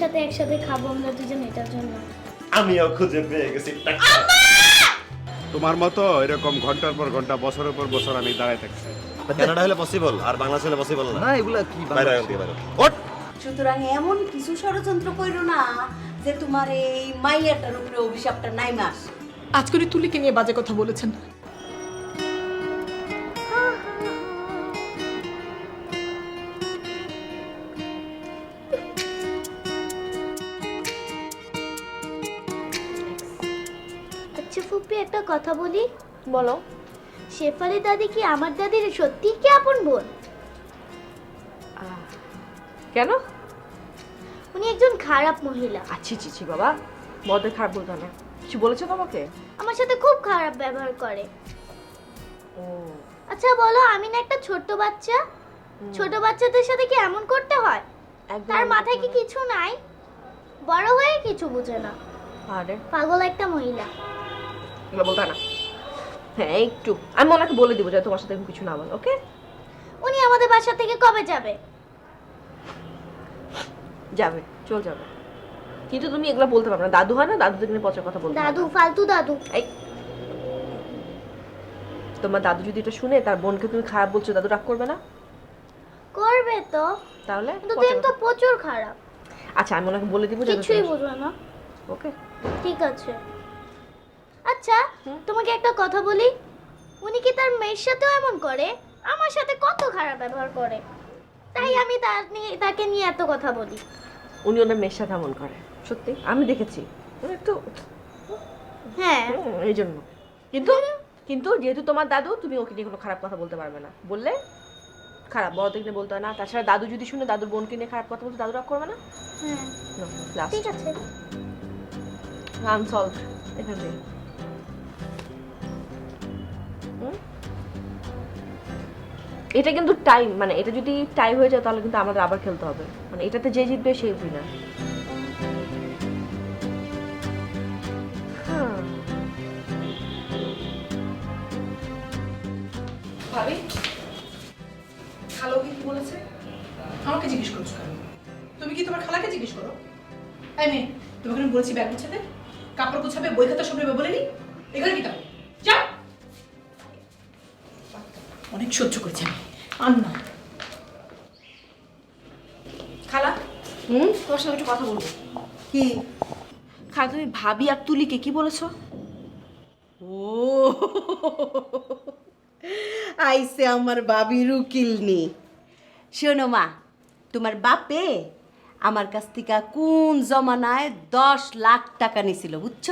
সাথে একসাথে খাব আমরা দুজন এটার জন্য। আমিও খুঁজে পেয়ে গেছি তোমার মতো এরকম ঘণ্টার পর ঘণ্টা বছরের পর বছর আমি দাঁড়ায় থাকছি। কানাডা হলে পসিবল আর বাংলাদেশ হলে পসিবল না। না এগুলা কি বাইরে বাইরে। ওঠ! সুতরাং এমন কিছু ষড়যন্ত্র করো না যে তোমার এই মাইয়াটার উপরে অভিশাপটা নাই মাস আজ করে তুলিকে নিয়ে বাজে কথা বলেছেন। কথা বলি? বলো। শেফালি দাদি কি আমার দাদির সত্যি কি আপন বোন? কেন? উনি একজন খারাপ মহিলা। আচ্ছি ছি বাবা। বড়দের খারাপ বলতো না। কিছু বলেছ তোমাকে? আমার সাথে খুব খারাপ ব্যবহার করে। ও। আচ্ছা বলো আমি না একটা ছোট্ট বাচ্চা। ছোট বাচ্চাদের সাথে কি এমন করতে হয়? তার মাথায় কি কিছু নাই? বড় হয়ে কিছু বুঝে না না। আরে। পাগল একটা মহিলা। এগুলো বলতে না। হ্যাঁ একটু। আমি ওনাকে বলে দিব যে তোমার সাথে কিছু না বল ওকে? উনি আমাদের বাসা থেকে কবে যাবে? যাবে চল যাবে। কিন্তু তুমি এগুলো বলতে পারবে না। দাদু হয় না? দাদুদের নিয়ে পচা কথা হয় দাদু ফালতু দাদু। এই। তোমার দাদু যদি এটা শুনে তার বোনকে তুমি খারাপ বলছো দাদু রাগ করবে না? করবে তো। তাহলে তো প্রচুর খারাপ। আচ্ছা আমি ওনাকে বলে দিব যে কিছুই বুঝবে না। ওকে। ঠিক আছে। আচ্ছা তোমাকে একটা কথা বলি। উনি কি তার মেয়ের সাথেও এমন করে? আমার সাথে কত খারাপ ব্যবহার করে। তাই আমি তার নিয়ে তাকে নিয়ে এত কথা বলি। উনি ওনার মেয়ের সাথে এমন করে। সত্যি? আমি দেখেছি। একটু হ্যাঁ। এই জন্য। কিন্তু কিন্তু যেহেতু তোমার দাদু তুমি ওকে নিয়ে কোনো খারাপ কথা বলতে পারবে না। বললে খারাপ বড়দের নিয়ে বলতে হয় না। তাছাড়া দাদু যদি শুনে দাদুর বোনকে নিয়ে খারাপ কথা বলতে দাদু রাগ করবে না? হ্যাঁ। ঠিক আছে। আনসলভ এখান এটা কিন্তু টাইম মানে এটা যদি টাই হয়ে যায় তাহলে কিন্তু আমাদের আবার খেলতে হবে। মানে এটাতে যে জিতবে সেই উইনার ভাবি খালাকে কি বলেছে? আমাকে জিজ্ঞেস করছ তুমি কি তোমার খালাকে জিজ্ঞেস করো? তাই মেয়ে, তোমাকে আমি বলেছি ব্যাগ গুছাতে। কাপড় গুছাবে, বই খাতা সব নেবে বলিনি? এখানে কি তাহলে? যাও অনেক সহ্য করেছি আমি। আর না খালা হুম? তোমার সঙ্গে একটু কথা বলব। কি? খালা তুমি ভাবি আর তুলিকে কি বলেছ? ও আইসে আমার বাবির উকিলনি শোনো মা তোমার বাপে আমার কাছ থেকে কোন জমানায় দশ লাখ টাকা নিছিল বুঝছ?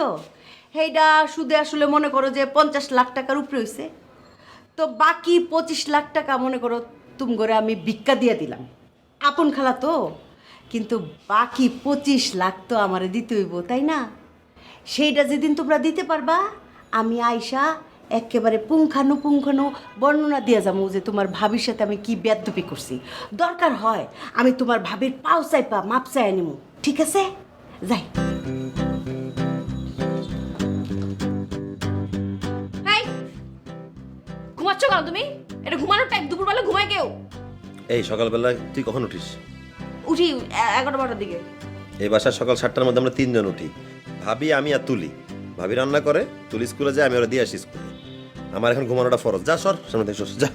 সেইটা সুদে আসলে মনে করো যে পঞ্চাশ লাখ টাকার উপরে হয়েছে তো বাকি পঁচিশ লাখ টাকা, মনে করো, তুম করে আমি ভিক্ষা দিয়ে দিলাম। আপন খালা তো, কিন্তু বাকি পঁচিশ লাখ তো আমারে দিতে হইব, তাই না? সেইটা যেদিন তোমরা দিতে পারবা, আমি আয়সা একেবারে পুঙ্খানুপুঙ্খানু বর্ণনা দিয়ে যাব যে তোমার ভাবির সাথে আমি কি বেদপি করছি। দরকার হয় আমি তোমার ভাবির পাও চাইপা, মাপ চাই নিমু ঠিক আছে? যাই। তুমি? এটা ঘুমানোর টাইম দুপুরবেলা ঘুমায় কেউ? এই সকালবেলা তুই কখন উঠিস? উঠি এগারোটা বারোটার দিকে। এই বাসার সকাল সাতটার মধ্যে আমরা তিনজন উঠি। ভাবি আমি আর তুলি। ভাবি রান্না করে তুলি স্কুলে যায় আমি ওরা দিয়ে আসি স্কুলে। আমার এখন ঘুমানোটা ফরজ। যা সর সামনে থেকে সর, যা।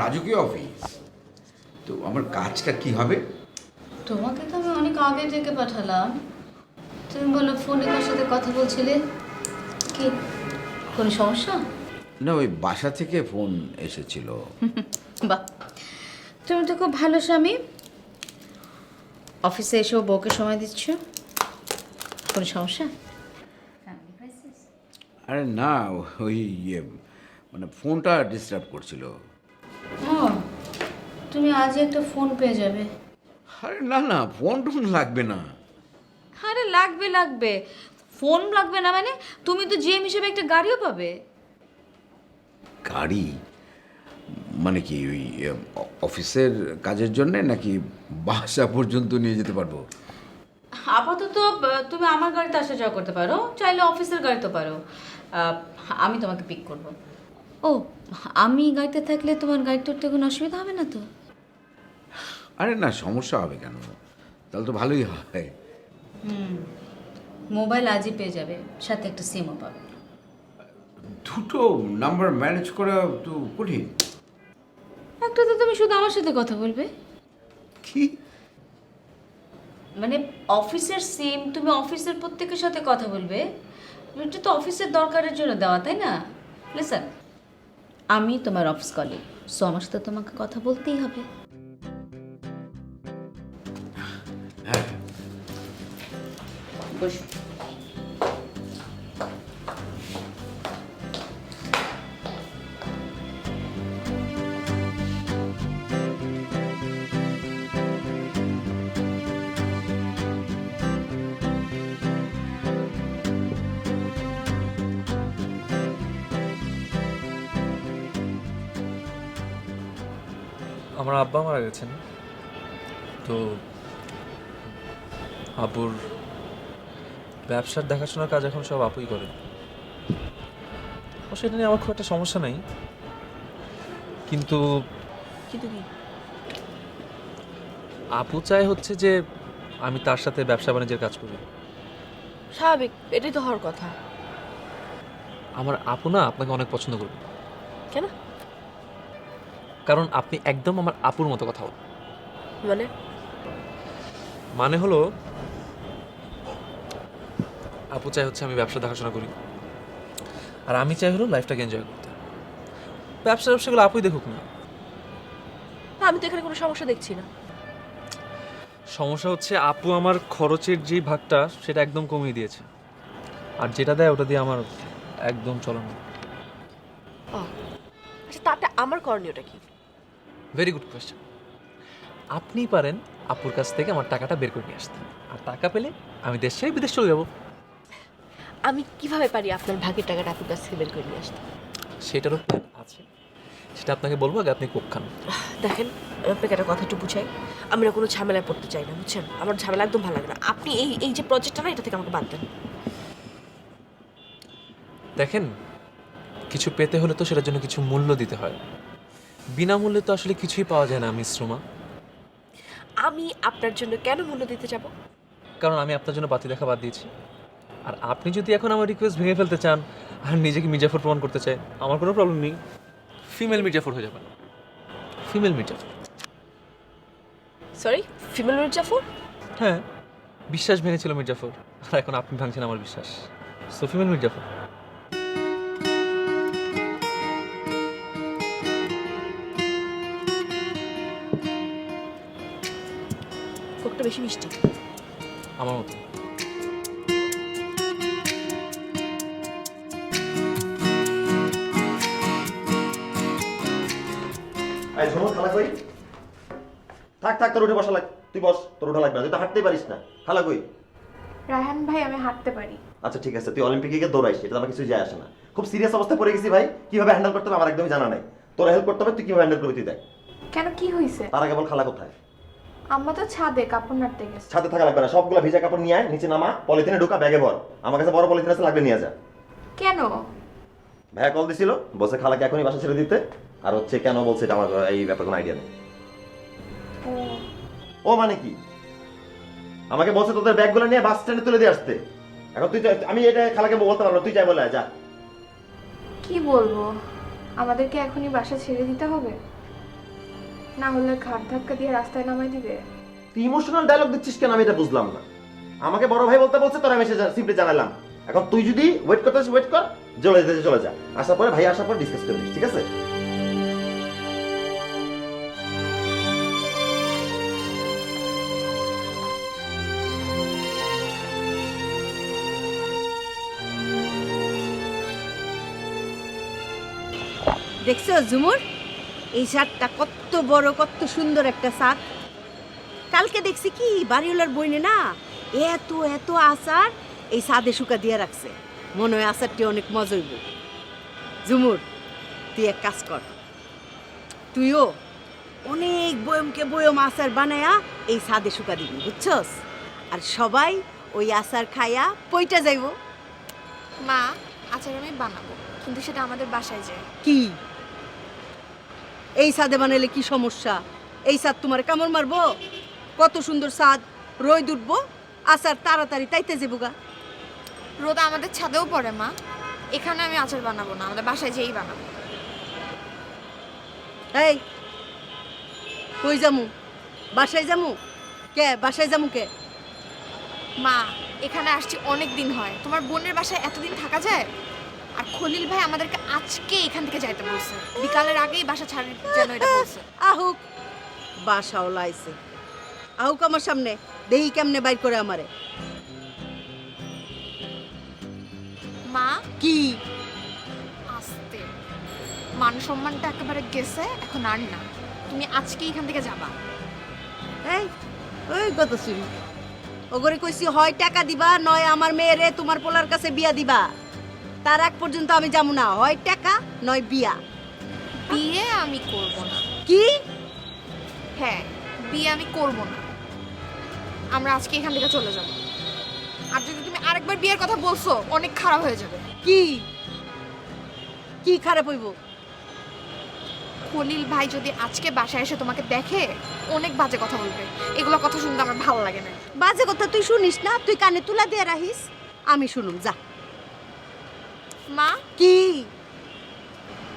রাজকীয় অফিস তো আমার কাজটা কি হবে? তোমাকে তো আমি অনেক আগে থেকে পাঠালাম। তুমি বলো ফোনে কার সাথে কথা বলছিলে? কি কোনো সমস্যা? না ওই বাসা থেকে ফোন এসেছিল। বাহ! তুমি তো খুব ভালো স্বামী। অফিসে এসেও বউকে সময় দিচ্ছ? কোনো সমস্যা? আরে না ওই ইয়ে মানে ফোনটা ডিস্টার্ব করছিল। তুমি আজ একটা ফোন পেয়ে যাবে। আরে না না ফোন টোন লাগবে না। আরে লাগবে লাগবে। ফোন লাগবে না মানে তুমি তো জিএম হিসেবে একটা গাড়িও পাবে। গাড়ি? মানে কি ওই অফিসের কাজের জন্য নাকি বাসা পর্যন্ত নিয়ে যেতে পারব? আপাতত তুমি আমার গাড়িতে আসা যাওয়া করতে পারো চাইলে অফিসের গাড়িতে পারো। আমি তোমাকে পিক করব। ও আমি গাড়িতে থাকলে তোমার গাড়িতে উঠতে কোনো অসুবিধা হবে না তো? আরে না সমস্যা হবে কেন? তাহলে তো ভালোই হয়। মোবাইল আজই পেয়ে যাবে সাথে একটা সিমও পাবে। দুটো নাম্বার ম্যানেজ করা তো কঠিন। একটা তো তুমি শুধু আমার সাথে কথা বলবে। কি? মানে অফিসের সিম তুমি অফিসের প্রত্যেকের সাথে কথা বলবে? এটা তো অফিসের দরকারের জন্য দেওয়া তাই না? লিসন আমি তোমার অফিস কলিগ সো আমার সাথে তোমাকে কথা বলতেই হবে। বসো আমার আব্বা মারা গেছেন তো আব্বুর ব্যবসার দেখাশোনার কাজ এখন সব আপুই করে অবশ্য এটা নিয়ে আমার খুব একটা সমস্যা নেই। কিন্তু কিন্তু কি? আপু চায় হচ্ছে যে আমি তার সাথে ব্যবসা বাণিজ্যের কাজ করি। স্বাভাবিক এটাই তো হওয়ার কথা। আমার আপু না আপনাকে অনেক পছন্দ করবে। কেন? কারণ আপনি একদম আমার আপুর মতো কথা বলেন। মানে? মানে হলো আপু চাই হচ্ছে আমি ব্যবসা দেখাশোনা করি। আর আমি চাই হলো লাইফটাকে এনজয় করতে। ব্যবসা ব্যবসাগুলো আপুই দেখুক না। আমি তো এখানে কোনো সমস্যা দেখছি না। সমস্যা হচ্ছে আপু আমার খরচের যে ভাগটা সেটা একদম কমিয়ে দিয়েছে। আর যেটা দেয় ওটা দিয়ে আমার একদম চলে না। আচ্ছা তাতে আমার করণীয়টা কি? ভেরি গুড কোয়েশ্চেন আপনি পারেন আপুর কাছ থেকে আমার টাকাটা বের করে নিয়ে আসতে। আর টাকা পেলে আমি দেশ ছেড়ে বিদেশ চলে যাব। আমি কীভাবে পারি আপনার ভাগের টাকাটা আপনার কাছ থেকে বের করে নিয়ে আসতে? সেটারও প্ল্যান আছে। সেটা আপনাকে বলব আগে আপনি কোক খান। দেখেন আপনাকে একটা কথা একটু বুঝাই। আমি না কোনো ঝামেলায় পড়তে চাই না বুঝছেন? আমার ঝামেলা একদম ভালো লাগে না। আপনি এই এই যে প্রজেক্টটা না এটা থেকে আমাকে বাদ দেন। দেখেন কিছু পেতে হলে তো সেটার জন্য কিছু মূল্য দিতে হয়। বিনামূল্যে তো আসলে কিছুই পাওয়া যায় না মিশ্রমা আমি আপনার জন্য কেন মূল্য দিতে যাব? কারণ আমি আপনার জন্য বাতি দেখা বাদ দিয়েছি। আর আপনি যদি এখন আমার রিকোয়েস্ট ভেঙে ফেলতে চান আর নিজেকে মির্জাফর প্রমাণ করতে চাই আমার কোনো প্রবলেম নেই। ফিমেল মির্জাফর হয়ে যাবেন। Female Mir Jafar. Sorry female Mir Jafar? হ্যাঁ বিশ্বাস ভেঙেছিল মির্জাফর। আর এখন আপনি ভাঙছেন আমার বিশ্বাস। So female Mir Jafar. কোকটা বেশি মিষ্টি। আমার মতো থাক তোর উঠে বসা লাগ তুই বস তোর উঠা লাগবে না। তুই তো হাঁটতেই পারিস না। খালা কই? রায়হান ভাই আমি হাঁটতে পারি। আচ্ছা ঠিক আছে। তুই অলিম্পিকে গিয়ে দৌড়াইস এটা আমার কিছু যায় আসে না। খুব সিরিয়াস অবস্থায় পড়ে গেছি ভাই। কীভাবে হ্যান্ডেল করতে হবে আমার একদমই জানা নাই। তোর হেল্প করতে হবে তুই কীভাবে হ্যান্ডেল করবি তুই দেখ। কেন কি হয়েছে তার আগে বল খালা কোথায়? আম্মা তো ছাদে কাপড় নাড়তে গেছে। ছাদে থাকা লাগবে না। সবগুলো ভিজা কাপড় নিয়ে আয় নিচে নামা পলিথিনে ঢোকা ব্যাগে ভর আমার কাছে বড় পলিথিন আছে লাগবে নিয়ে যা। কেন? ভাইয়া কল দিছিল বসে খালাকে এখনই বাসা ছেড়ে দিতে। আর হচ্ছে কেন বলছে এটা আমার এই ব্যাপারে কোনো আইডিয়া নেই। ও মানে কি? আমাকে বলছে তোদের ব্যাগগুলো নিয়ে বাস স্ট্যান্ডে তুলে দিয়ে আসতে। এখন তুই আমি এটা খালাকে বলতে পারব তুই চাই বলে যা। কি বলব? আমাদেরকে এখনই বাসা ছেড়ে দিতে হবে। না হলে ঘাট ধাক্কা দিয়ে রাস্তায় নামাই দিবে। তুই ইমোশনাল ডায়লগ দিচ্ছিস কেন? আমি এটা বুঝলাম না। আমাকে বড় ভাই বলতে বলছে তোরা আমি সিম্পলি জানালাম। এখন তুই যদি ওয়েট করতে ওয়েট কর চলে যেতে চলে যা। আসার পরে ভাই আসার পর ডিসকাস করবি ঠিক আছে? দেখছ ঝুমুর? এই শার্টটা কত বড় কত সুন্দর একটা শার্ট। কালকে দেখছি কি বাড়িওয়ালার বইনে না এত এত আচার এই সাদে শুকা দিয়ে রাখছে। মনে হয় আচারটি অনেক মজা হইব। ঝুমুর তুই এক কাজ কর। তুইও অনেক বয়মকে বয়ম আচার বানায়া এই সাদে শুকা দিবি বুঝছস? আর সবাই ওই আচার খায়া পইটা যাইব। মা আচার আমি বানাবো কিন্তু সেটা আমাদের বাসায় যায়। কি? এই সাদে বানাইলে কি সমস্যা? এই সাদ তোমার কামড় মারবো? কত সুন্দর সাদ। রই উঠবো? আচার তাড়াতাড়ি তাইতে যাব গা। রোদা আমাদের ছাদেও পড়ে মা। এখানে আমি আচার বানাবো না আমাদের বাসায় যেই বানাবো। এই কই যামু? বাসায় যামু? কে বাসায় যামু কে? মা এখানে আসছি অনেক দিন হয়। তোমার বোনের বাসায় এতদিন থাকা যায়? আর খলিল ভাই আমাদেরকে আজকে এখান থেকে যাইতে বলছে। বিকালের আগেই বাসা ছাড়ি যেন এটা বলছে। আহুক বাসাও লাইছে। আহুক আমার সামনে দেহি কেমনে বাইর করে আমারে? মা? কি? আসতে। মান সম্মানটা একেবারে গেছে এখন আর না। তুমি আজকে এখান থেকে যাবা। এই ওই কত চুরি ওগরে কইছি হয় টাকা দিবা নয় আমার মেয়েরে তোমার পোলার কাছে বিয়া দিবা। তার আগ পর্যন্ত আমি যাব না। হয় টাকা নয় বিয়া। বিয়ে আমি করব না। কি? হ্যাঁ বিয়ে আমি করব না। আমরা আজকে এখান থেকে চলে যাব। আর যদি তুমি আরেকবার বিয়ের কথা বলছো অনেক খারাপ হয়ে যাবে। কি? কি খারাপ হইব? খলিল ভাই যদি আজকে বাসায় এসে তোমাকে দেখে অনেক বাজে কথা বলবে। এগুলো কথা শুনতে আমার ভালো লাগে না। বাজে কথা তুই শুনিস না? তুই কানে তুলা দিয়ে রাখিস। আমি শুনুম যা। মা। কি?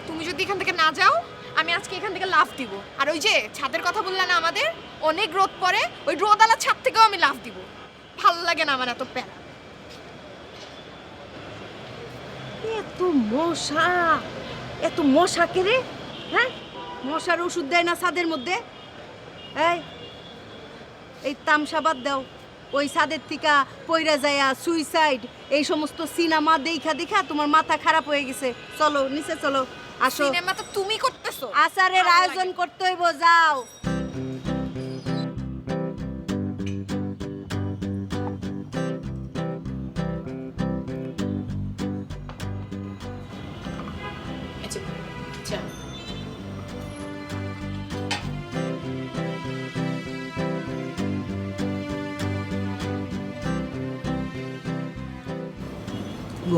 তুমি যদি এখান থেকে না যাও আমি আজকে এখান থেকে লাফ দিব। আর ওই যে ছাদের কথা বললে না আমাদের? অনেক রোদ পড়ে ওই রোদালা ছাদ থেকেও আমি লাফ দিব। ভালো লাগে না আমার এত প্যারা। এত মশা। এত মশা কে রে? হ্যাঁ? মশার ওষুধ দেয় না ছাদের মধ্যে? এই এই তামসা বাদ দাও। ওই সাদের থিকা পৈরা যায়া সুইসাইড এই সমস্ত সিনেমা দেখা দেখা তোমার মাথা খারাপ হয়ে গেছে। চলো নিচে চলো আসো। সিনেমা তো তুমি করতেছো। আচারের আয়োজন করতে হইব যাও।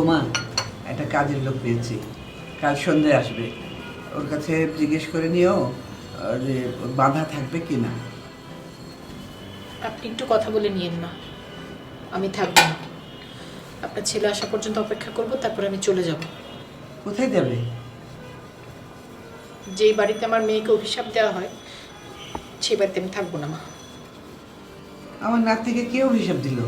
বোমা একটা কাজের লোক পেয়েছি। কাল সন্ধে আসবে। ওর কাছে জিজ্ঞেস করে নিও যে বাধা থাকবে কি না। আপনি একটু কথা বলে নিয়েন না আমি থাকব না। আপনার ছেলে আসা পর্যন্ত অপেক্ষা করব তারপরে আমি চলে যাব। কোথায় যাবে? যেই বাড়িতে আমার মেয়েকে অভিশাপ দেওয়া হয় সেই বাড়িতে আমি থাকব না মা। আমার নাতিকে কে অভিশাপ দিল?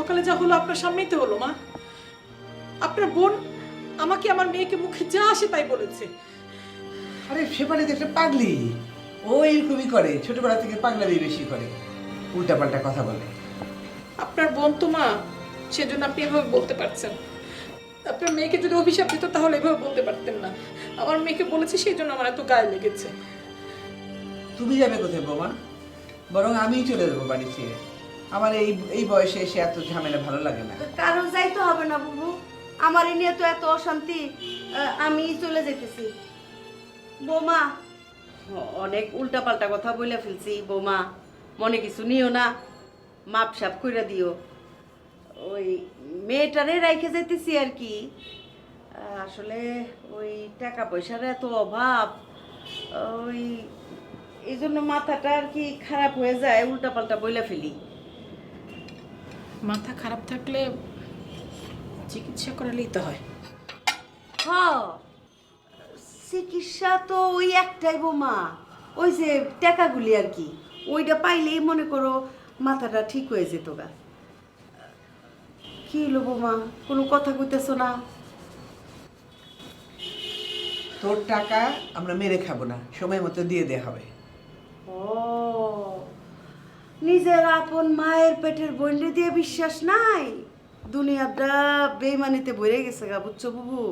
সকালে যা হলো আপনার সামনেই তো হলো মা। আপনার বোন আমাকে আমার মেয়েকে মুখে যা আসে তাই বলেছে। আরে সে বাড়িতে একটা পাগলি। ও এরকমই করে ছোটবেলা থেকে পাগলামি বেশি করে। উল্টাপাল্টা কথা বলে। আপনার বোন তো মা সেজন্য আপনি এভাবে বলতে পারছেন। আপনার মেয়েকে যদি অভিশাপ দিত তাহলে এভাবে বলতে পারতেন না। আমার মেয়েকে বলেছে সেই জন্য আমার এত গায়ে লেগেছে। তুমি যাবে কোথায় বোমা? বরং আমিই চলে যাব বাড়ি ছেড়ে। আমার এই এই বয়সে এসে এত ঝামেলা ভালো লাগে না। কারও যাইতে হবে না, বুবু। আমার এ নিয়ে তো এত অশান্তি আমি চলে যেতেছি বৌমা, অনেক উল্টাপাল্টা কথা বলে ফেলছি, বৌমা। মনে কিছু নিও না মাপ সাপ কইরা দিও। ওই মেয়েটারে রাইখে যেতেছি আর কি। আসলে ওই টাকা পয়সার এত অভাব, ওই এই জন্য মাথাটা আর কি খারাপ হয়ে যায়, উল্টাপাল্টা বইলা ফেলি। মাথা খারাপ থাকলে চিকিৎসা করালেই তো হয়। হ চিকিৎসা তো ওই একটাই বোমা। ওই যে টাকাগুলি আর কি ওইটা পাইলেই মনে করো মাথাটা ঠিক হয়ে যেত গা। কি হলো বোমা কোনো কথা কইতেছো না? তোর টাকা আমরা মেরে খাব না সময় মতো দিয়ে দেওয়া হবে। ও নিজের আপন মায়ের পেটের বন্ডে দিয়ে বিশ্বাস নাই। দুনিয়াটা বেইমানিতে ভরে গেছে গা, বুঝছ বুবু?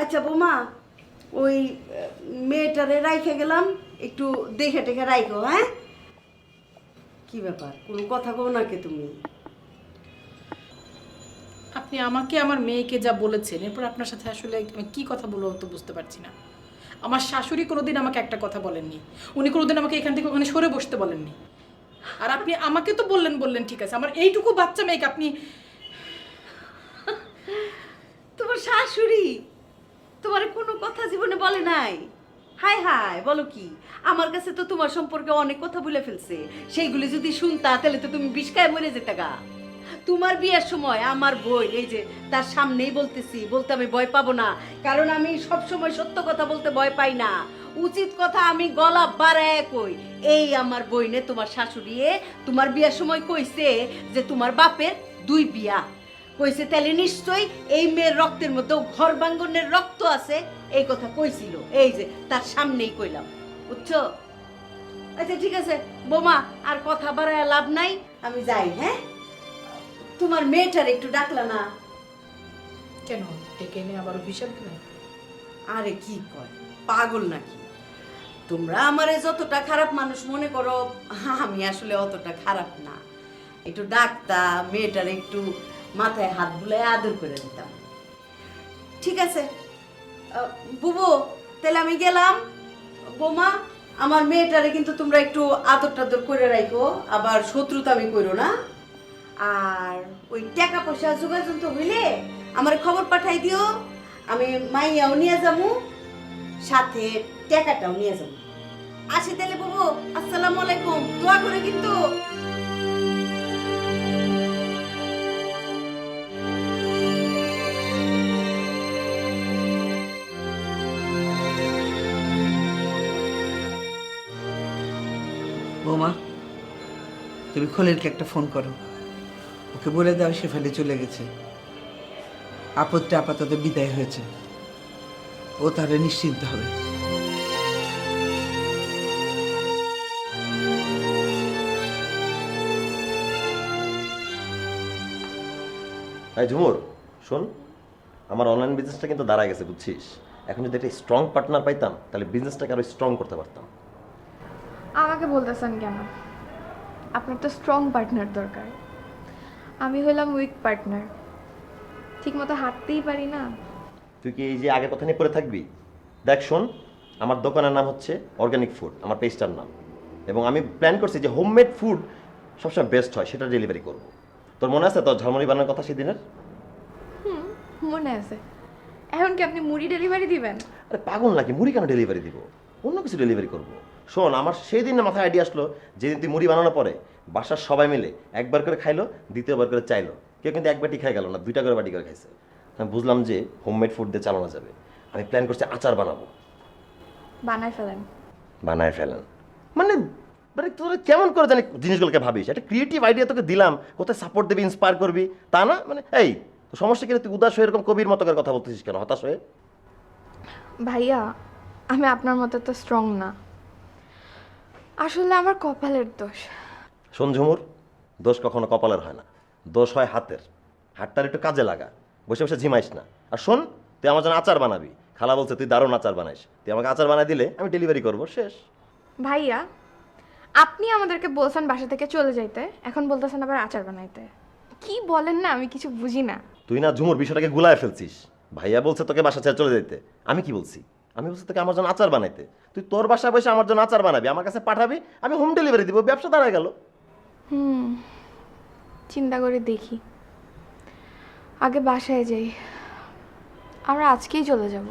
আচ্ছা বোমা, ওই মেয়েটারে রাইখে গেলাম, একটু দেখে টেখে রাইখো হ্যাঁ? কি ব্যাপার, কোনো কথা কও নাকি তুমি? আপনি আমাকে, আমার মেয়েকে যা বলেছেন, এরপর আপনার সাথে আসলে আমি কি কথা বলব তো বুঝতে পারছি না। আমার শাশুড়ি কোনোদিন আমাকে একটা কথা বলেননি। উনি কোনোদিন আমাকে এখান থেকে ওখানে সরে বসতে বলেননি। আর আপনি আমাকে তো বললেন বললেন, ঠিক আছে। আমার এইটুকু বাচ্চা মেয়েকে আপনি তোমার শাশুড়ি তোমার কোনো কথা জীবনে বলে নাই। হাই হাই বলো কি? আমার কাছে তো তোমার সম্পর্কে অনেক কথা বলে ফেলছে। সেইগুলি যদি শুনতা, তাহলে তো তুমি বিষকায় মরে যেতে গা তোমার বিয়ের সময় আমার বই, এই যে তার সামনেই বলতেছি, বলতে আমি ভয় পাবো না। কারণ আমি সব সময় সত্য কথা বলতে ভয় পাই না। উচিত কথা আমি গলা বাড়ায় কই, এই আমার বইনে তোমার শাশুড়িয়ে তোমার বিয়ের সময় কইছে যে তোমার বাপের দুই বিয়া। কইছে তাহলে নিশ্চয়ই এই মেয়ের রক্তের মধ্যে ঘর বাঙ্গনের রক্ত আছে। এই কথা কইছিল, এই যে তার সামনেই কইলাম, বুঝছ? আচ্ছা ঠিক আছে, বোমা, আর কথা বাড়ায় লাভ নাই, আমি যাই হ্যাঁ? তোমার মেয়েটার একটু ডাকলা না। কেন? ডেকে এনে আবার অভিশাপ দিলেন আরে কি কয়? পাগল নাকি? তোমরা আমারে যতটা খারাপ মানুষ মনে করো আমি আসলে অতটা খারাপ না। একটু ডাকতা মেয়েটার একটু মাথায় হাত বুলায় আদর করে দিতাম। ঠিক আছে। বুবু তাহলে আমি গেলাম। বোমা আমার মেয়েটারে কিন্তু তোমরা একটু আদর টাদর করে রাখো আবার শত্রুতা আমি করো না। আর ওই টাকা পয়সা যোগাযোগ তো হইলে আমার খবর পাঠাই দিও। আমি মাইয়াও নিয়ে যাব সাথে টাকাটাও নিয়ে যাব আসি তাহলে বাবু, আসসালামু আলাইকুম, দোয়া করে কিন্তু। বৌমা, তুমি খলিলকে একটা ফোন করো। ওকে বলে দাও সে ফেলে চলে গেছে। আপদটা আপাতত বিদায় হয়েছে। ও তাহলে নিশ্চিন্ত হবে। এই ঝুমুর শোন আমার অনলাইন বিজনেসটা কিন্তু দাঁড়ায় গেছে বুঝছিস? এখন যদি একটা স্ট্রং পার্টনার পাইতাম তাহলে বিজনেসটাকে আরও স্ট্রং করতে পারতাম। আমাকে বলতেছেন কেন? আপনার তো স্ট্রং পার্টনার দরকার। আমি হলাম উইক পার্টনার ঠিক মতো হাঁটতেই পারি না। তুই কি এই যে আগের কথা নিয়ে পড়ে থাকবি? দেখ শোন আমার দোকানের নাম হচ্ছে অর্গানিক ফুড আমার পেজটার নাম। এবং আমি প্ল্যান করছি যে হোমমেড ফুড সবসময় বেস্ট হয় সেটা ডেলিভারি করব। তোর মনে আছে তোর ঝালমুড়ি বানানোর কথা সেদিনের? হুম মনে আছে। এখন কি আপনি মুড়ি ডেলিভারি দিবেন? আরে পাগল নাকি? মুড়ি কেন ডেলিভারি দিব? অন্য কিছু ডেলিভারি করব। শোন আমার সেই দিন মাথায় আইডিয়া আসলো যেদিন তুই মুড়ি বানানোর পরে বাসার সবাই মিলে একবার করে খাইলো দ্বিতীয়বার করে চাইলো। কেউ কিন্তু এক বাটি খাই গেল না দুইটা করে বাটি করে খাইছে। আমি বুঝলাম যে হোমমেড ফুড দিয়ে চালানো যাবে। আমি প্ল্যান করছি আচার বানাবো। বানায় ফেলেন। বানায় ফেলেন। মানে মানে তোরা কেমন করে জানি জিনিসগুলোকে ভাবিস? একটা ক্রিয়েটিভ আইডিয়া তোকে দিলাম কোথায় সাপোর্ট দেবে ইন্সপায়ার করবি তা না? মানে এই তো সমস্যা কি রে? তুই উদাস হয়ে এরকম কবির মতো করে কথা বলতেছিস কেন? হতাশ হয়ে? ভাইয়া আমি আপনার মতো তো স্ট্রং না। আসলে আমার কপালের দোষ। শোন ঝুমুর দোষ কখনো কপালের হয় না। দোষ হয় হাতের। হাতটার একটু কাজে লাগা। বসে বসে ঝিমাইস না। আর শোন তুই আমার জন্য আচার বানাবি। খালা বলছে তুই দারুণ আচার বানাইস। তুই আমাকে আচার বানাই দিলে আমি ডেলিভারি করব শেষ। ভাইয়া আপনি আমাদেরকে বলছেন বাসা থেকে চলে যাইতে এখন বলতেছেন আবার আচার বানাইতে। কি বলেন না আমি কিছু বুঝি না। তুই না ঝুমুর বিষয়টাকে গুলায় ফেলছিস। ভাইয়া বলছে তোকে বাসা ছেড়ে চলে যেতে আমি কি বলছি? আমি বলছি তোকে আমার জন্য আচার বানাইতে। তুই তোর বাসায় বসে আমার জন্য আচার বানাবি আমার কাছে পাঠাবি আমি হোম ডেলিভারি দিব ব্যবসা দাঁড়ায় গেল। হুম, চিন্তা করে দেখি। আগে বাসায় যাই। আমরা আজকেই চলে যাব।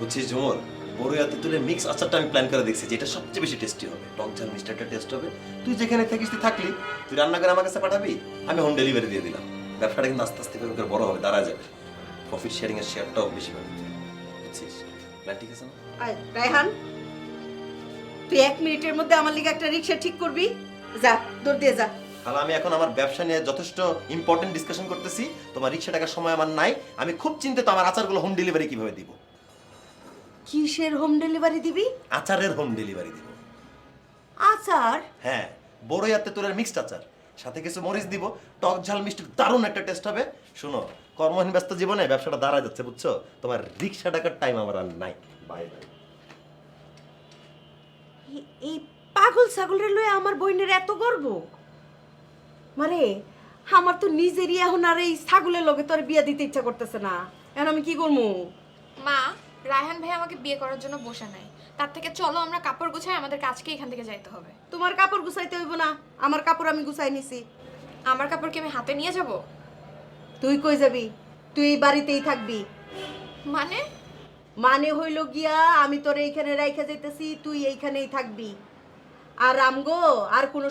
বুঝছিস ঝুমুর? বড় হাতে তুলে মিক্স আচারটা আমি প্ল্যান করে দেখছি, যেটা সবচেয়ে বেশি টেস্টি হবে। টক ঝাল মিষ্টিটা টেস্ট হবে। তুই যেখানে থাকিস, তুই থাকলি। তুই রান্না করে আমার কাছে পাঠাবি, আমি হোম ডেলিভারি দিয়ে দিলাম। ব্যবসাটা কিন্তু আস্তে আস্তে করে বড় হবে, দাঁড়া যাবে প্রফিট শেয়ারিং এর শেয়ারটাও বেশি পাবে। বুঝছিস? প্ল্যান ঠিক আছে না? আয়, রায়হান তুই এক মিনিটের মধ্যে আমার লিগে একটা রিক্সা ঠিক করবি? যা দৌড় দিয়ে যা। তাহলে আমি এখন আমার ব্যবসা নিয়ে যথেষ্ট ইম্পর্টেন্ট ডিসকাশন করতেছি। তোমার রিক্সা টাকার সময় আমার নাই। আমি খুব চিন্তিত আমার আচারগুলো হোম ডেলিভারি কীভাবে দিব। কিসের হোম ডেলিভারি দিবি? আচারের হোম ডেলিভারি দিব। আচার? হ্যাঁ বড়ই হাতে তোরের মিক্সড আচার। সাথে কিছু মরিচ দিব। টক ঝাল মিষ্টি দারুণ একটা টেস্ট হবে। শোনো কর্মহীন ব্যস্ত জীবনে ব্যবসাটা দাঁড়ায় যাচ্ছে বুঝছ? তোমার রিক্সা টাকার টাইম আমার আর নাই। বাই বাই এই পাগল ছাগলের লয়ে আমার বইনের এত গর্ব? মানে আমার তো নিজেরই এখন আর এই ছাগলের লগে তোর বিয়া দিতে ইচ্ছা করতেছে না। এখন আমি কি করব মা রায়হান ভাই আমাকে বিয়ে করার জন্য বসে নাই। তার থেকে চলো আমরা কাপড় গুছাই আমাদের কাজকে এখান থেকে যাইতে হবে। তোমার কাপড় গুছাইতে হইব না। আমার কাপড় আমি গুছাই নিছি। আমার কাপড় কি আমি হাতে নিয়ে যাব? তুই কই যাবি? তুই এই বাড়িতেই থাকবি। মানে? মানে হইল গিয়া আমি তোর এইখানে রাইখা যাইতেছি তুই এইখানেই থাকবি। আর আমগো আর কোনো